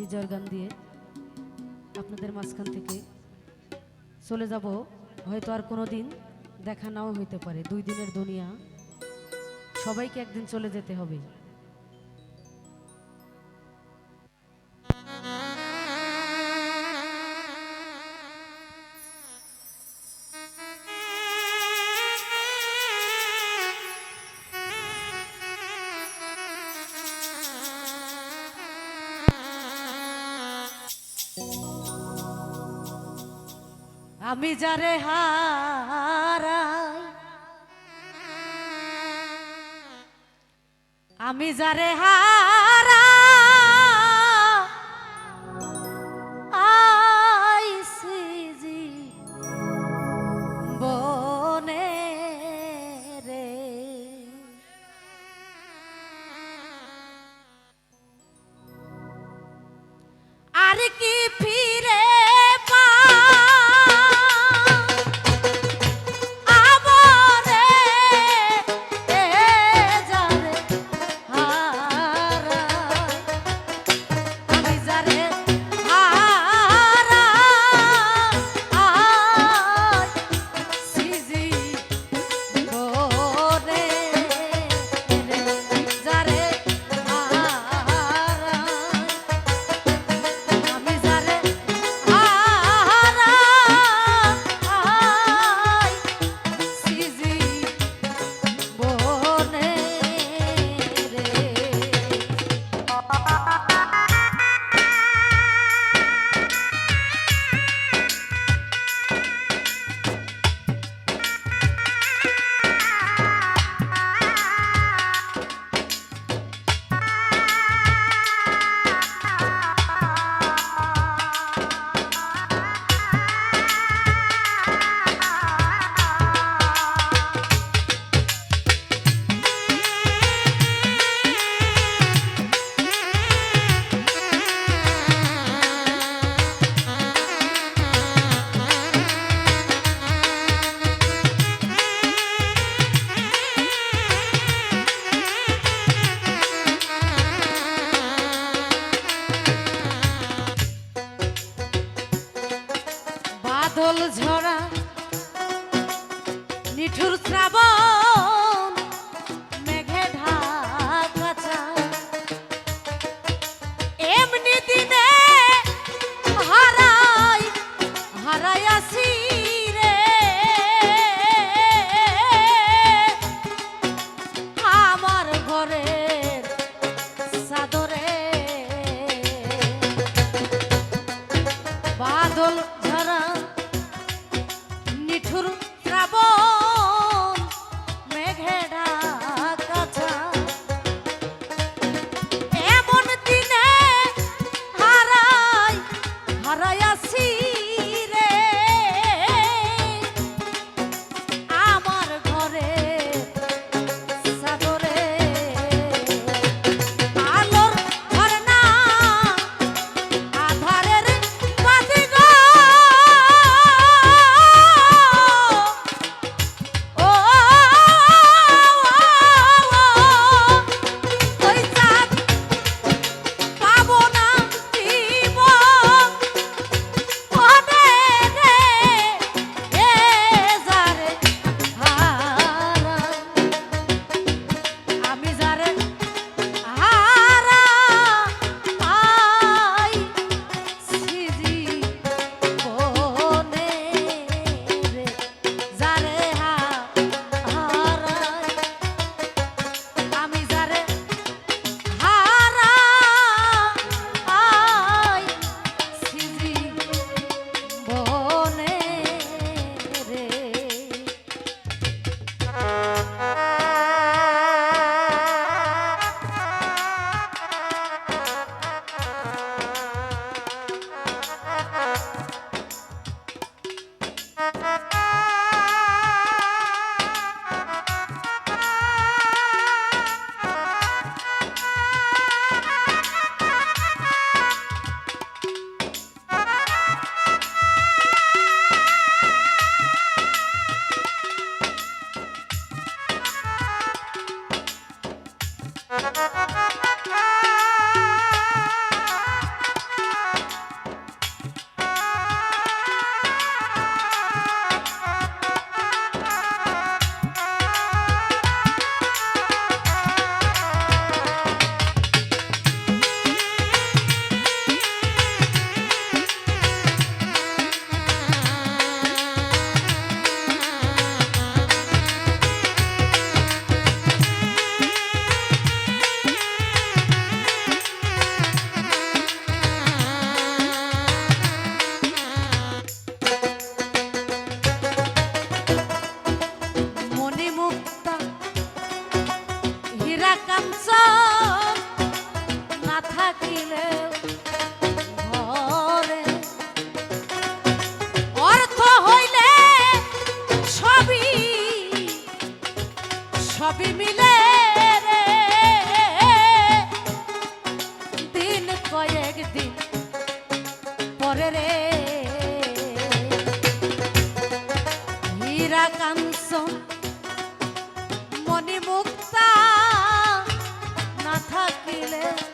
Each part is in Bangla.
বিজয়ের গান দিয়ে আপনাদের মাঝখান থেকে চলে যাব। হয়তো আর কোনো দিন দেখা নাও হইতে পারে। দুই দিনের দুনিয়া, সবাইকে একদিন চলে যেতে হবে। আমি যারে হারাই আমি যারে হারা আইসি জি বনে রে। আর কি বলে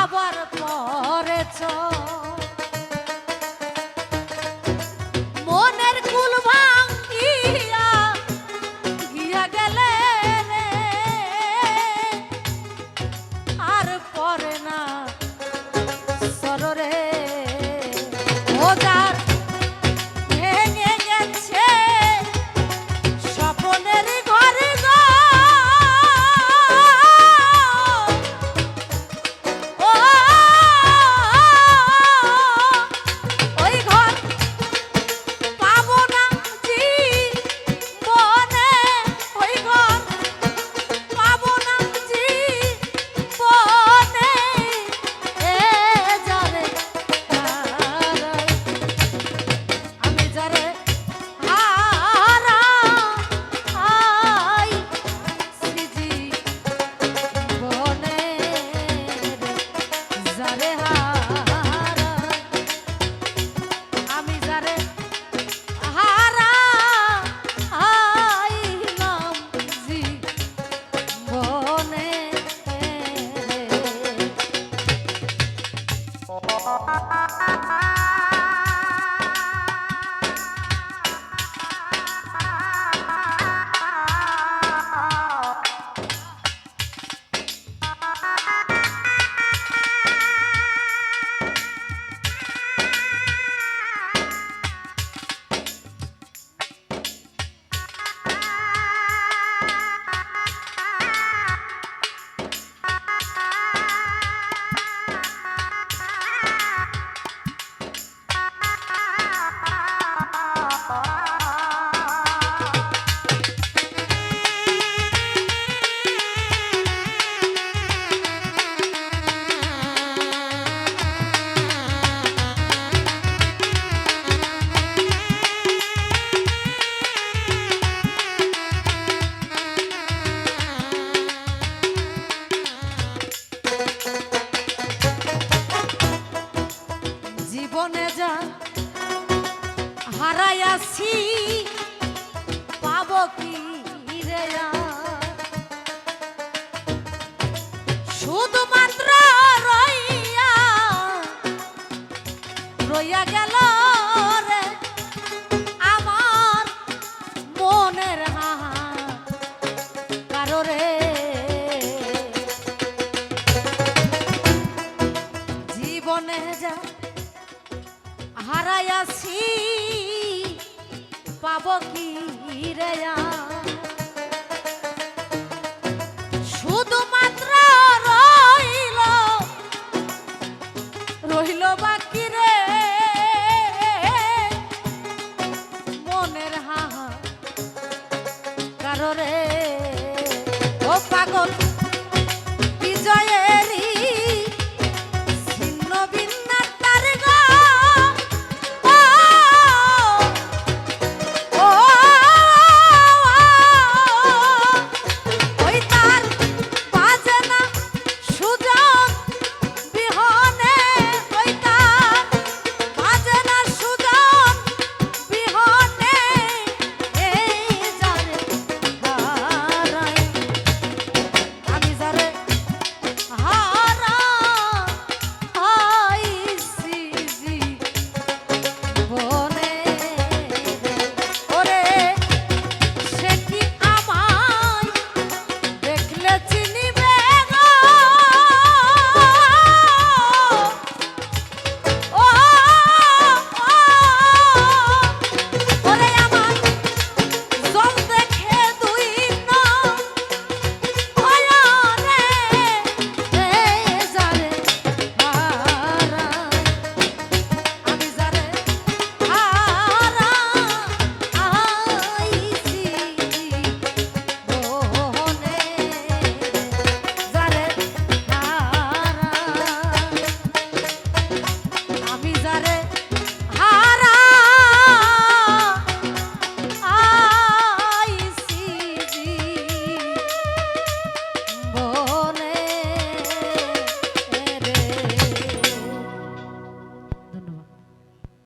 আবার পরেছ। মনের Bye. কারও। জীবনে যা হারাইয়াছি পাব কি রে